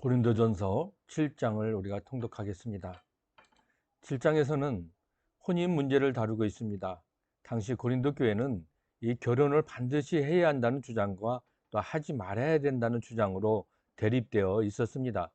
고린도전서 7장을 우리가 통독하겠습니다. 7장에서는 혼인 문제를 다루고 있습니다. 당시 고린도 교회는 이 결혼을 반드시 해야 한다는 주장과 또 하지 말아야 된다는 주장으로 대립되어 있었습니다.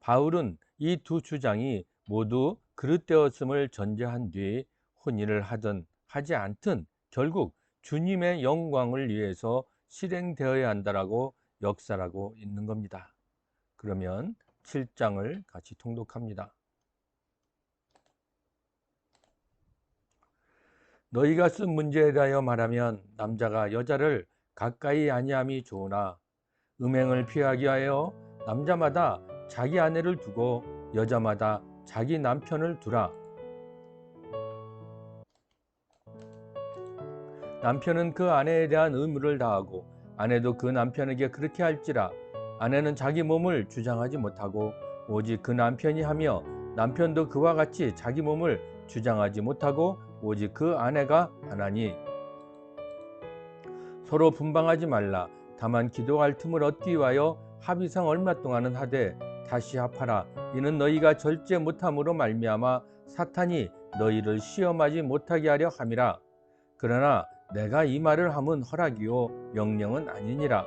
바울은 이 두 주장이 모두 그릇되었음을 전제한 뒤 혼인을 하든 하지 않든 결국 주님의 영광을 위해서 실행되어야 한다라고 역사라고 있는 겁니다. 그러면 7장을 같이 통독합니다. 너희가 쓴 문제에 대하여 말하면 남자가 여자를 가까이 아니함이 좋으나 음행을 피하기 위하여 남자마다 자기 아내를 두고 여자마다 자기 남편을 두라. 남편은 그 아내에 대한 의무를 다하고 아내도 그 남편에게 그렇게 할지라 아내는 자기 몸을 주장하지 못하고 오직 그 남편이 하며 남편도 그와 같이 자기 몸을 주장하지 못하고 오직 그 아내가 하나니. 서로 분방하지 말라. 다만 기도할 틈을 얻기 위하여 합의상 얼마 동안은 하되 다시 합하라. 이는 너희가 절제 못함으로 말미암아 사탄이 너희를 시험하지 못하게 하려 함이라. 그러나 내가 이 말을 함은 허락이요 명령은 아니니라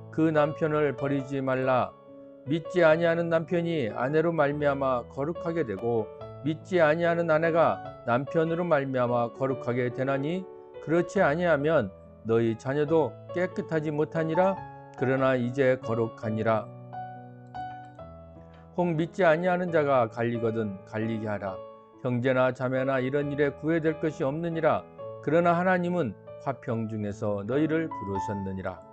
그 남편을 버리지 말라. 믿지 아니하는 남편이 아내로 말미암아 거룩하게 되고 믿지 아니하는 아내가 남편으로 말미암아 거룩하게 되나니 그렇지 아니하면 너희 자녀도 깨끗하지 못하니라. 그러나 이제 거룩하니라. 혹 믿지 아니하는 자가 갈리거든 갈리게 하라. 형제나 자매나 이런 일에 구애될 것이 없느니라. 그러나 하나님은 화평 중에서 너희를 부르셨느니라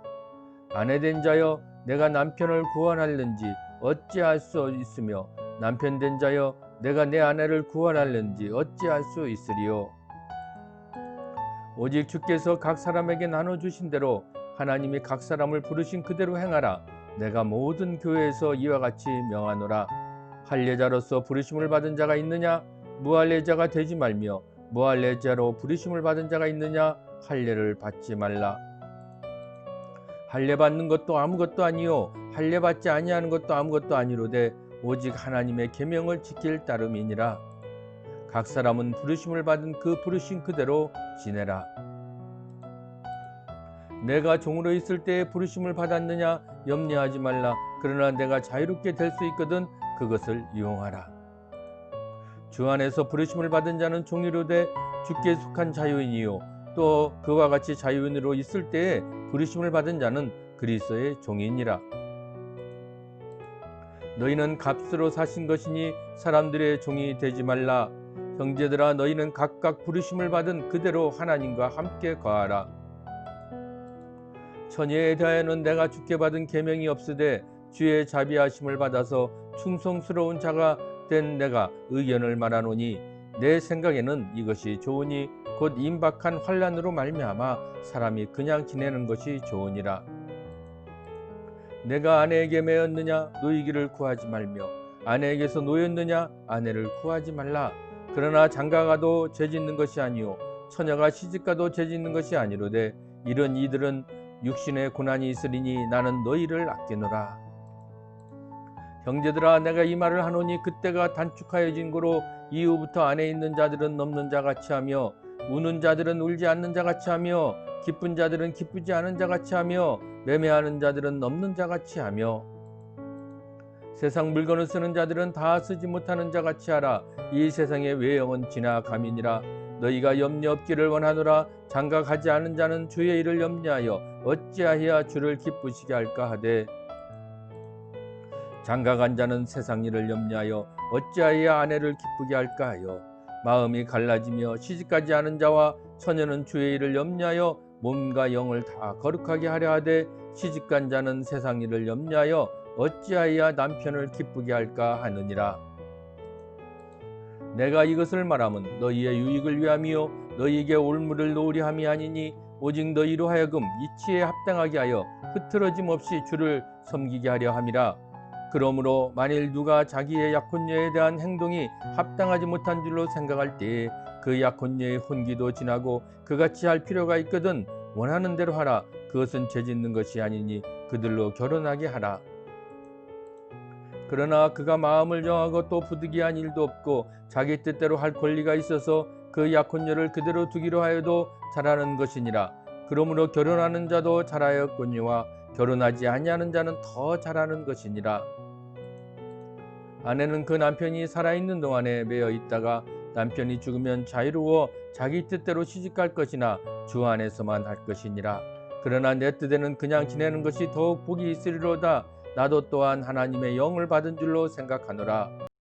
아내된 자여 내가 남편을 구원할는지 어찌할 수 있으며 남편 된 자여 내가 내 아내를 구원할는지 어찌할 수 있으리요? 오직 주께서 각 사람에게 나눠 주신 대로 하나님이 각 사람을 부르신 그대로 행하라. 내가 모든 교회에서 이와 같이 명하노라. 할례자로서 부르심을 받은 자가 있느냐? 무할례자가 되지 말며 무할례자로 부르심을 받은 자가 있느냐? 할례를 받지 말라 할례 받는 것도 아무것도 아니요 할례 받지 아니하는 것도 아무것도 아니로되 오직 하나님의 계명을 지킬 따름이니라. 각 사람은 부르심을 받은 그 부르심 그대로 지내라. 내가 종으로 있을 때에 부르심을 받았느냐? 염려하지 말라. 그러나 내가 자유롭게 될 수 있거든 그것을 이용하라. 주 안에서 부르심을 받은 자는 종이로되 주께 속한 자유인이요 또 그와 같이 자유인으로 있을 때에 부르심을 받은 자는 그리스도의 종이니라. 너희는 값으로 사신 것이니 사람들의 종이 되지 말라. 형제들아 너희는 각각 부르심을 받은 그대로 하나님과 함께 거하라. 처녀에 대하여는 내가 주께 받은 계명이 없으되 주의 자비하심을 받아서 충성스러운 자가 된 내가 의견을 말하노니 내 생각에는 이것이 좋으니 곧 임박한 환란으로 말미암아 사람이 그냥 지내는 것이 좋으니라. 내가 아내에게 매였느냐? 노이기를 구하지 말며 아내에게서 노였느냐? 아내를 구하지 말라. 그러나 장가가도 죄짓는 것이 아니요 처녀가 시집가도 죄짓는 것이 아니로되 이런 이들은 육신의 고난이 있으리니 나는 너희를 아끼노라 형제들아 내가 이 말을 하노니 그때가 단축하여 진 고로 이후부터 안에 있는 자들은 넘는 자 같이 하며 우는 자들은 울지 않는 자 같이 하며 기쁜 자들은 기쁘지 않은 자 같이 하며 매매하는 자들은 넘는 자 같이 하며 세상 물건을 쓰는 자들은 다 쓰지 못하는 자 같이 하라. 이 세상의 외형은 지나감이니라. 너희가 염려 없기를 원하노라. 장가가지 않은 자는 주의 일을 염려하여 어찌하여 주를 기쁘시게 할까 하되 장가간 자는 세상 일을 염려하여 어찌하여 아내를 기쁘게 할까 하여 마음이 갈라지며 시집가지 않은 자와 처녀는 주의 일을 염려하여 몸과 영을 다 거룩하게 하려 하되 시집간 자는 세상 일을 염려하여 어찌하여 남편을 기쁘게 할까 하느니라. 내가 이것을 말하면 너희의 유익을 위함이요 너희에게 올무를 놓으려 함이 아니니 오직 너희로 하여금 이치에 합당하게 하여 흐트러짐 없이 주를 섬기게 하려 함이라 그러므로 만일 누가 자기의 약혼녀에 대한 행동이 합당하지 못한 줄로 생각할 때에 그 약혼녀의 혼기도 지나고 그같이 할 필요가 있거든 원하는 대로 하라. 그것은 죄짓는 것이 아니니 그들로 결혼하게 하라. 그러나 그가 마음을 정하고 또 부득이한 일도 없고 자기 뜻대로 할 권리가 있어서 그 약혼녀를 그대로 두기로 하여도 잘하는 것이니라. 그러므로 결혼하는 자도 잘하였거니와 결혼하지 아니하는 자는 더 잘하는 것이니라 아내는 그 남편이 살아있는 동안에 매여 있다가 남편이 죽으면 자유로워 자기 뜻대로 시집갈 것이나 주 안에서만 할 것이니라. 그러나 내 뜻에는 그냥 지내는 것이 더욱 복이 있으리로다. 나도 또한 하나님의 영을 받은 줄로 생각하노라